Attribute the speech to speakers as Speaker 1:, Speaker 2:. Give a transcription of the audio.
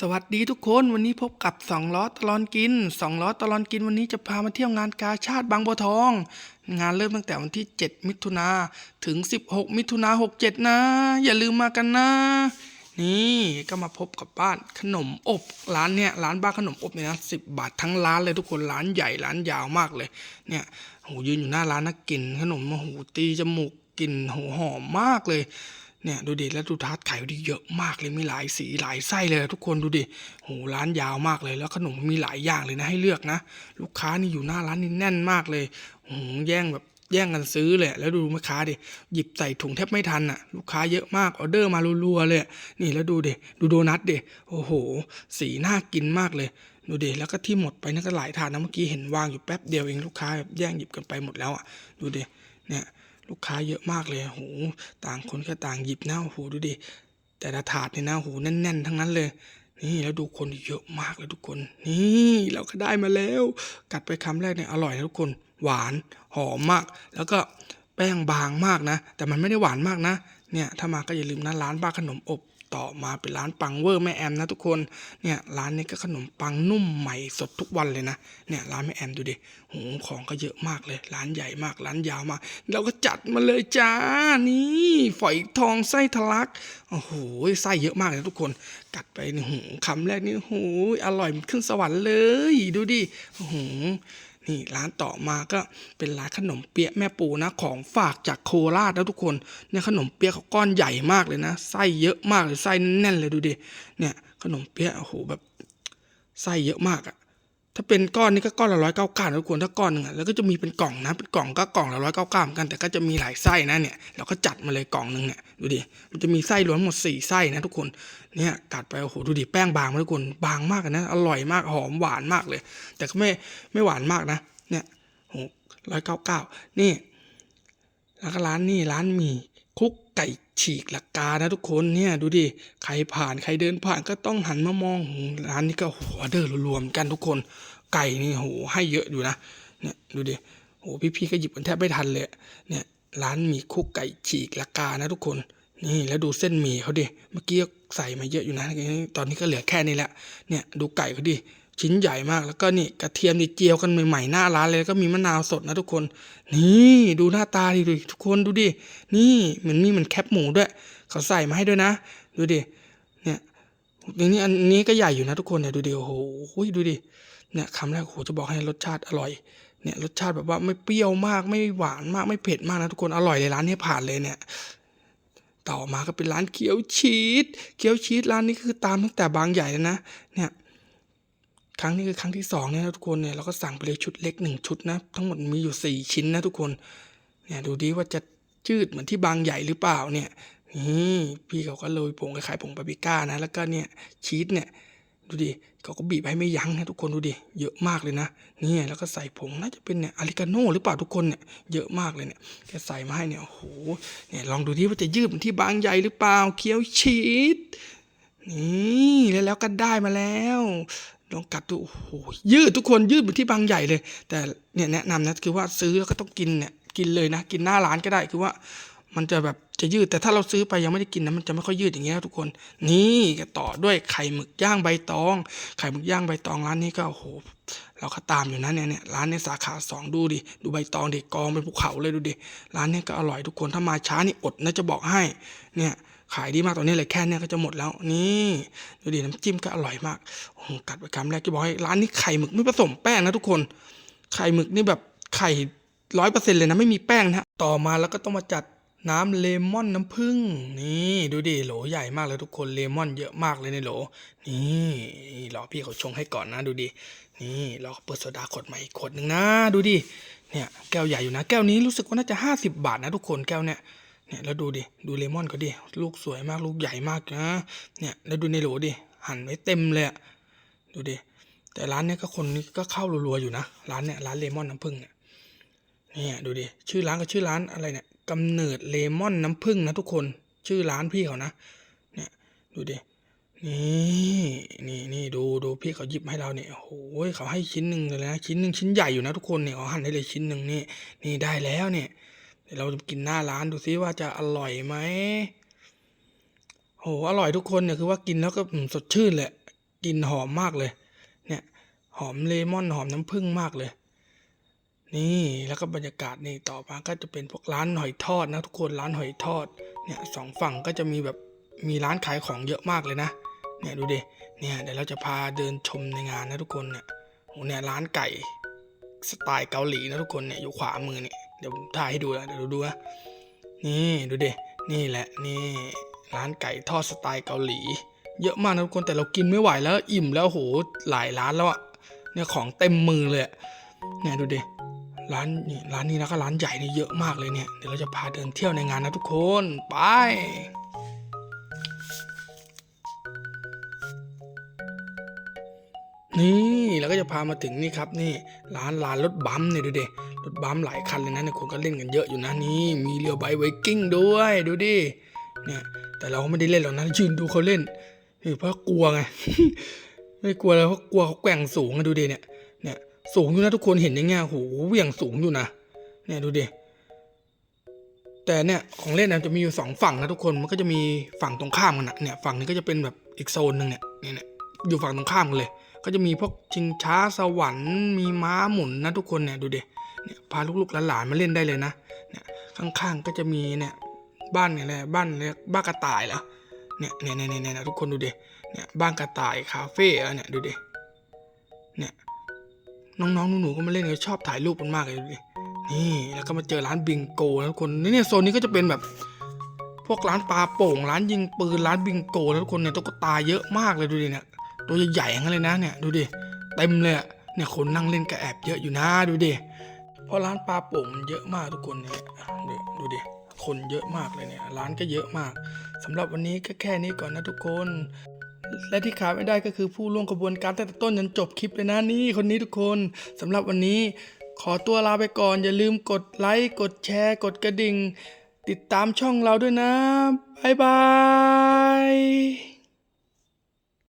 Speaker 1: สวัสดีทุกคนวันนี้พบกับสองล้อตลอนกินสองล้อตลอนกินวันนี้จะพามาเที่ยวงานกาชาติบางบัวทอง งานเริ่มตั้งแต่วันที่ 7 มิถุนาถึง 16 มิถุนา67 นะ อย่าลืมมากันนะ นี่ก็มาพบกับบ้านขนมอบร้านเนี่ยร้านบ้านขนมอบเนี่ยนะสิบาททั้งร้านเลยทุกคนร้านใหญ่ร้านยาวมากเลยเนี่ยโหยืนอยู่หน้าร้านนะกลิ่นขนมโอ้โหตีจมูกกลิ่นโหหอมมากเลย เนี่ยดูดิแล้วดูทาร์ตไข่ดีเยอะมากเลยมีหลายสีหลายไส้เลยทุกคนดูดิโหร้านยาวมากเลย แล้วขนมมีหลายอย่างเลยนะให้เลือกนะ ลูกค้านี่อยู่หน้าร้านนี่แน่นมากเลยโหแย่งแบบแย่งกันซื้อเลยแล้วดูแม่ค้าดิหยิบใส่ถุงแทบไม่ทันอะ ลูกค้าเยอะมากออเดอร์มารัวๆเลยนี่แล้วดูดิดูโดนัทดิโอ้โห สีน่ากินมากเลยดูดิแล้วก็ที่หมดไปนั่นก็หลายถาดนะเมื่อกี้เห็นวางอยู่แป๊บเดียวเองลูกค้าแบบแย่งหยิบกันไปหมดแล้วอะดูดิเนี่ย ลูกค้าเยอะมากเลยโหต่างคนก็ต่างหยิบนะโอ้โหดูดิ แต่ละถาดเนี่ยนะโหแน่นๆ ทั้งนั้นเลย นี่แล้วดูคนเยอะมากเลยทุกคน นี่เราก็ได้มาแล้ว กัดไปคำแรกเนี่ยอร่อยนะทุกคน หวานหอมมาก แล้วก็แป้งบางมากนะ แต่มันไม่ได้หวานมากนะ เนี่ยถ้ามาก็อย่าลืมนะร้านบ้าขนมอบ ต่อมาเป็นร้านปังเวอร์แม่แอมนะทุกคน เนี่ยร้านนี้ก็ขนมปังนุ่มใหม่สดทุกวันเลยนะ เนี่ยร้านแม่แอมดูดิโหของก็เยอะมากเลย ร้านใหญ่มาก ร้านยาวมาก เราก็จัดมาเลยจ้า นี่ฝอยทองไส้ทะลัก โอ้โห ไส้เยอะมากเลยทุกคน กัดไปนี่หูคำแรกนี่โอ้โห อร่อยเหมันขึ้นสวรรค์เลย ดูดิ โอ้โห นี่ร้านต่อมาก็เป็นร้านขนมเปี๊ยะแม่ปูนะของฝากจากโคราชนะทุกคนเนี่ยขนมเปี๊ยะเขาก้อนใหญ่มากเลยนะไส้เยอะมากเลยไส้แน่นเลยดูดิเนี่ยขนมเปี๊ยะโอ้โหแบบไส้เยอะมากอะ ถ้าเป็นก้อนนี่ก็ก้อนละร้อยเก้าเก้าทุกคนถ้าก้อนหนึ่งอะแล้วก็จะมีเป็นกล่องนะเป็นกล่องก็กล่องละร้อยเก้าเก้าเหมือนกันแต่ก็จะมีหลายไส้นะเนี่ยเราก็จัดมาเลยกล่องหนึ่งเนี่ยดูดิมันจะมีไส้รวมหมดสี่ไส้นะทุกคนเนี่ยกัดไปโอ้โหดูดิแป้งบางมากทุกคนบางมากนะอร่อยมากหอมหวานมากเลย แต่ก็ไม่ไม่หวานมากนะ เนี่ยโหร้อยเก้าเก้านี่แล้วก็ร้านนี่ร้านมีคุก ไก่ฉีกหลักกานะทุกคนเนี่ยดูดิใครผ่านใครเดินผ่านก็ต้องหันมามองร้านนี้ก็หัวเดอร์รวมๆกันทุกคน ไก่นี่โหให้เยอะอยู่นะเนี่ยดูดิโหพี่ๆก็หยิบกันแทบไม่ทันเลยเนี่ยร้านมีคุกไก่ฉีกหลักกานะทุกคนนี่แล้วดูเส้นหมี่เขาดิเมื่อกี้ใส่มาเยอะอยู่นะตอนนี้ก็เหลือแค่นี้แหละเนี่ยดูไก่เขาดิ ชิ้นใหญ่มากแล้วก็นี่กระเทียมนี่เจียวกันใหม่ๆหน้าร้านเลยแล้วก็มีมะนาวสดนะทุกคน นี่ดูหน้าตาดิดูทุกคนดูดินี่เหมือนมีเหมือนแคปหมูด้วย เขาใส่มาให้ด้วยนะ ดูดิเนี่ยอย่นี้อันนี้ก็ใหญ่อยู่นะทุกคนเนี่ยดูดิโอ้โหดูดิเนี่ยคำแรกโอ้โหจะบอกให้รสชาติอร่อยเนี่ยรสชาติแบบว่าไม่เปรี้ยวมากไม่หวานมากไม่เผ็ดมากนะทุกคนอร่อยเลยร้านนี้ผ่านเลยเนี่ยต่อมาก็เป็นร้านเกี๊ยวชีสเกี๊ยวชีสร้านนี้คือตามตั้งแต่บางใหญ่เลยนะเนี่ย ครั้งนี้คือครั้งที่สองเนี่ยนะทุกคนเนี่ยเราก็สั่งไปเลยชุดเล็กหนึ่งชุดนะ ทั้งหมดมีอยู่สี่ชิ้นนะทุกคนเนี่ยดูดิว่าจะจืดเหมือนที่บางใหญ่หรือเปล่าเนี่ยนี่พี่เขาก็โรยผงคล้ายๆผงปาปริก้านะ แล้วก็เนี่ยชีสเนี่ยดูดิเขาก็บีบให้ไม่ยั้งนะทุกคนดูดิเยอะมากเลยนะนี่แล้วก็ใส่ผงน่าจะเป็นเนี่ยอาริกาโน่หรือเปล่าทุกคนเนี่ยเยอะมากเลยเนี่ยแกใส่มาให้เนี่ยโอ้โหเนี่ยลองดูดิว่าจะยืดเหมือนที่บางใหญ่หรือเปล่าเคี้ยวชีสนี่แล้วแล้วก็ได้มาแล้ว ลองกัดดูโอ้โหยืดทุกคนยืดเหมือนที่บางใหญ่เลย แต่เนี่ยแนะนำนะคือว่าซื้อแล้วก็ต้องกินเนี่ยกินเลยนะ กินหน้าร้านก็ได้คือว่ามันจะแบบจะยืดแต่ถ้าเราซื้อไปยังไม่ได้กินนะมันจะไม่ค่อยยืดอย่างเงี้ยทุกคน นี่ก็ต่อด้วยไข่หมึกย่างใบตอง ไข่หมึกย่างใบตองร้านนี้ก็โอ้โหเราก็ตามอยู่นะเนี่ยเนี่ยร้านในสาขาสองดูดิดูใบตองดิกองเป็นภูเขาเลยดูดิร้านนี้ก็อร่อยทุกคนถ้ามาช้านี่อดนะจะบอกให้เนี่ย ขายดีมากตอนนี้เลยแค่เนี้ยก็จะหมดแล้วนี่ดูดิน้ำจิ้มก็อร่อยมากกัดไปคำแรกจะบอกให้ร้านนี้ไข่หมึกไม่ผสมแป้งนะทุกคน ไข่หมึกนี่แบบไข่ร้อยเปอร์เซ็นต์เลยนะไม่มีแป้งนะต่อมาแล้วก็ต้องมาจัดน้ำเลมอนน้ำผึ้งนี่ดูดิโหลใหญ่มากเลยทุกคนเลมอนเยอะมากเลยในโหลนี่รอพี่เขาชงให้ก่อนนะดูดินี่รอเขาเปิดโซดาขวดใหม่อีกขวดหนึ่งนะดูดิเนี่ยแก้วใหญ่อยู่นะ แก้วนี้รู้สึกว่าน่าจะห้าสิบบาทนะทุกคนแก้วเนี่ย เนี่ยแล้วดูดิ ดูเลมอนเขาดิ ลูกสวยมาก ลูกใหญ่มากนะ เนี่ยแล้วดูในโหลดิ หั่นไว้เต็มเลยอะดูดิ แต่ร้านเนี้ยก็คนนี้ก็เข้ารัวๆอยู่นะ ร้านเนี้ยร้านเลมอนน้ำผึ้งเนี่ยเนี่ยดูดิ ชื่อร้านก็ชื่อร้านอะไรเนี่ยกำเนิดเลมอนน้ำผึ้งนะทุกคน ชื่อร้านพี่เขานะ เนี่ยดูดิ นี่นี่นี่ดูดูพี่เขาหยิบให้เราเนี่ยโอ้โหเขาให้ชิ้นหนึ่งเลยนะ ชิ้นหนึ่งชิ้นใหญ่อยู่นะทุกคนเนี่ยเขาหั่นให้เลยชิ้นหนึ่งนี่ นี่ได้แล้วเนี่ย เดี๋ยวเราจะกินหน้าร้านดูซิว่าจะอร่อยไหมโหอร่อยทุกคนเนี่ยคือว่ากินแล้วก็สดชื่นแหละกลิ่นหอมมากเลย เนี่ยหอมเลมอนหอมน้ำผึ้งมากเลย นี่แล้วก็บรรยากาศนี่ต่อมาก็จะเป็นพวกร้านหอยทอดนะทุกคนร้านหอยทอดเนี่ยสองฝั่งก็จะมีแบบมีร้านขายของเยอะมากเลยนะเนี่ยดูดิเนี่ยเดี๋ยวเราจะพาเดินชมในงานนะทุกคนเนี่ยโหเนี่ยร้านไก่สไตล์เกาหลีนะทุกคนเนี่ยอยู่ขวามือเนี่ย เดี๋ยวผมถ่ายให้ดูนะเดี๋ยวดูนะนี่ดูดินี่แหละนี่ร้านไก่ทอดสไตล์เกาหลี เยอะมากนะทุกคนแต่เรากินไม่ไหวแล้วอิ่มแล้วโหหลายร้านแล้วอะเนี่ยของเต็มมือเลยเนี่ยดูดิร้านนี่ร้านนี้แล้วก็ร้านใหญ่นี่เยอะมากเลยเนี่ยเดี๋ยวเราจะพาเดินเที่ยวในงานนะทุกคนไปนี่แล้วก็จะพามาถึงนี่ครับนี่ร้านร้านรถบัมป์เนี่ยดูดิ รถบัมหลายคันเลยนะเนี่ยคนก็เล่นกันเยอะอยู่นะนี่มีเรือใบไวกิ้งด้วยดูดิเนี่ยแต่เราไม่ได้เล่นหรอกนะยืนดูเขาเล่นเออเพราะกลัวไงไม่กลัวแล้วเพราะกลัวเขาแกว่งสูงอะดูดิเนี่ยเนี่ยสูงอยู่นะทุกคนเห็นอย่างเงี้ยโหเหวี่ยงสูงอยู่นะเนี่ยดูดิแต่เนี่ยของเล่นนะจะมีอยู่สองฝั่งนะทุกคนมันก็จะมีฝั่งตรงข้ามกันนะเนี่ยฝั่งนี้ก็จะเป็นแบบอีกโซนหนึ่งเนี่ยเนี่ยเนี่ยอยู่ฝั่งตรงข้ามกันเลย ก็จะมีพวกชิงช้าสวรรค์มีม้าหมุนนะทุกคนเนี่ยดูดิ เนี่ยพาลูกๆหลานๆมาเล่นได้เลยนะเนี่ยข้างๆก็จะมีเนี่ยบ้านเนี่ยแหละบ้านเนี่ยบ้านกระต่ายเหรอเนี่ยเนี่ยเนี่ยเนี่ยนะทุกคนดูดิเนี่ยบ้านกระต่ายคาเฟ่อะเนี่ยดูดิเนี่ยน้องๆหนูๆก็มาเล่นกันชอบถ่ายรูปกันมากเลยดูดินี่แล้วก็มาเจอร้านบิงโกนะทุกคนนี่เนี่ยโซนนี้ก็จะเป็นแบบ พวกร้านปลาโป่ง ร้านยิงปืนร้านบิงโกนะทุกคนเนี่ยตุ๊กตาเยอะมากเลยดูดิเนี่ยตัวใหญ่ๆอย่างนั้นเลยนะเนี่ยดูดิเต็มเลยเนี่ยคนนั่งเล่นก็แอบเยอะอยู่นะดูดิ เพราะร้านปลาโป่งมันเยอะมากทุกคนเนี่ยดูดูดิคนเยอะมากเลยเนี่ย ร้านก็เยอะมากสำหรับวันนี้ก็แค่นี้ก่อนนะทุกคน และที่ขาดไม่ได้ก็คือผู้ร่วมกระบวนการตั้งแต่ต้นจนจบคลิปเลยนะนี่คนนี้ทุกคนสำหรับวันนี้ ขอตัวลาไปก่อน อย่าลืมกดไลค์กดแชร์ กดกระดิ่ง ติดตามช่องเราด้วยนะบ๊ายบาย